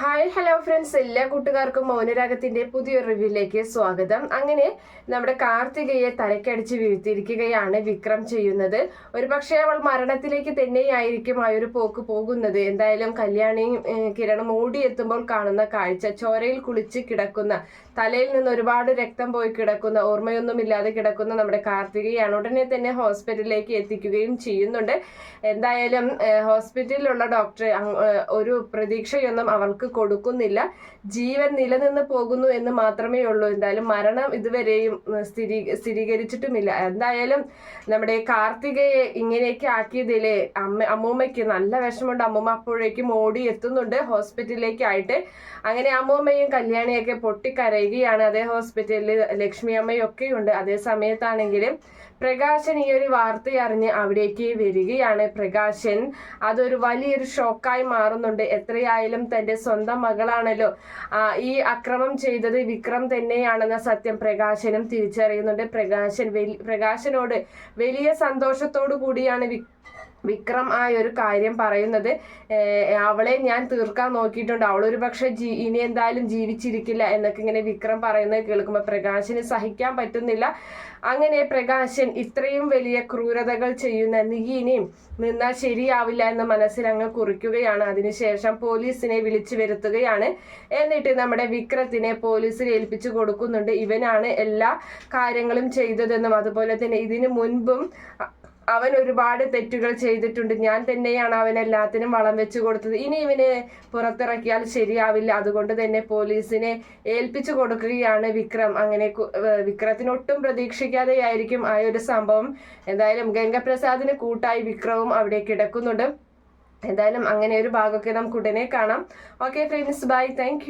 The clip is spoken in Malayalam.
ഹായ് ഹലോ ഫ്രണ്ട്സ് എല്ലാ കൂട്ടുകാർക്കും മൗനരാഗത്തിന്റെ പുതിയൊരു റിവ്യൂയിലേക്ക് സ്വാഗതം. അങ്ങനെ നമ്മുടെ കാർത്തികയെ തലക്കടിച്ച് വീഴ്ത്തിയിരിക്കുകയാണ് വിക്രം ചെയ്യുന്നത്. ഒരുപക്ഷെ അവൾ മരണത്തിലേക്ക് തന്നെയായിരിക്കും ആ ഒരു പോക്ക് പോകുന്നത്. എന്തായാലും കല്യാണിയും കിരണം ഓടിയെത്തുമ്പോൾ കാണുന്ന കാഴ്ച ചോരയിൽ കുളിച്ച് കിടക്കുന്ന തലയിൽ നിന്ന് ഒരുപാട് രക്തം പോയി കിടക്കുന്ന ഓർമ്മയൊന്നുമില്ലാതെ കിടക്കുന്ന നമ്മുടെ കാർത്തികയാണ് ഉടനെ തന്നെ ഹോസ്പിറ്റലിലേക്ക് എത്തിക്കുകയും ചെയ്യുന്നുണ്ട്. എന്തായാലും ഹോസ്പിറ്റലിലുള്ള ഡോക്ടർ ഒരു പ്രതീക്ഷയൊന്നും അവൾക്ക് കൊടുക്കുന്നില്ല. ജീവൻ നിലനിന്ന് പോകുന്നു എന്ന് മാത്രമേ ഉള്ളൂ. എന്തായാലും മരണം ഇതുവരെയും സ്ഥിരീ സ്ഥിരീകരിച്ചിട്ടുമില്ല. എന്തായാലും നമ്മുടെ കാർത്തികയെ ഇങ്ങനെയൊക്കെ ആക്കിയതിലെ അമ്മ അമ്മൂമ്മയ്ക്ക് നല്ല വിഷമമുണ്ട്. അമ്മൂമ്മ അപ്പോഴേക്കും ഓടി എത്തുന്നുണ്ട് ഹോസ്പിറ്റലിലേക്കായിട്ട്. അങ്ങനെ അമ്മൂമ്മയും കല്യാണിയൊക്കെ പൊട്ടിക്കരയുകയാണ്. അതേ ഹോസ്പിറ്റലിൽ ലക്ഷ്മി അമ്മയും ഒക്കെയുണ്ട്. അതേ സമയത്താണെങ്കിലും പ്രകാശൻ ഈ ഒരു വാർത്ത അറിഞ്ഞ് അവിടേക്ക് വരികയാണ് പ്രകാശൻ. അതൊരു വലിയൊരു ഷോക്കായി മാറുന്നുണ്ട്. എത്രയായാലും തന്റെ സ്വന്തം മകളാണല്ലോ. ആ, ഈ അക്രമം ചെയ്തത് വിക്രം തന്നെയാണെന്ന സത്യം പ്രകാശനും തിരിച്ചറിയുന്നുണ്ട്. പ്രകാശൻ പ്രകാശനോട് വലിയ സന്തോഷത്തോടു കൂടിയാണ് വിക്രം ആ ഒരു കാര്യം പറയുന്നത് അവളെ ഞാൻ തീർക്കാൻ നോക്കിയിട്ടുണ്ട്. അവളൊരു പക്ഷെ ജീ ഇനി എന്തായാലും ജീവിച്ചിരിക്കില്ല എന്നൊക്കെ ഇങ്ങനെ വിക്രം പറയുന്നത് കേൾക്കുമ്പോൾ പ്രകാശിന് സഹിക്കാൻ പറ്റുന്നില്ല. അങ്ങനെ പ്രകാശൻ ഇത്രയും വലിയ ക്രൂരതകൾ ചെയ്യുന്ന നീ ഇനിയും നിന്നാൽ ശരിയാവില്ല എന്ന് മനസ്സിൽ അങ്ങ് കുറിക്കുകയാണ്. അതിനുശേഷം പോലീസിനെ വിളിച്ചു വരുത്തുകയാണ്. എന്നിട്ട് നമ്മുടെ വിക്രത്തിനെ പോലീസിൽ ഏൽപ്പിച്ചു കൊടുക്കുന്നുണ്ട്. ഇവനാണ് എല്ലാ കാര്യങ്ങളും ചെയ്തതെന്നും അതുപോലെ തന്നെ ഇതിനു മുൻപും അവൻ ഒരുപാട് തെറ്റുകൾ ചെയ്തിട്ടുണ്ട്. ഞാൻ തന്നെയാണ് അവൻ എല്ലാത്തിനും വളം വെച്ചു കൊടുത്തത്. ഇനി ഇവനെ പുറത്തിറക്കിയാൽ ശരിയാവില്ല. അതുകൊണ്ട് തന്നെ പോലീസിനെ ഏൽപ്പിച്ചു കൊടുക്കുകയാണ് വിക്രം. അങ്ങനെ വിക്രത്തിന് ഒട്ടും പ്രതീക്ഷിക്കാതെയായിരിക്കും ആ ഒരു സംഭവം. എന്തായാലും ഗംഗപ്രസാദിന് കൂട്ടായി വിക്രവും അവിടെ കിടക്കുന്നുണ്ട്. എന്തായാലും അങ്ങനെ ഒരു ഭാഗമൊക്കെ നമുക്ക് ഉടനെ കാണാം ഓക്കെ ഫ്രണ്ട്സ് ബൈ താങ്ക്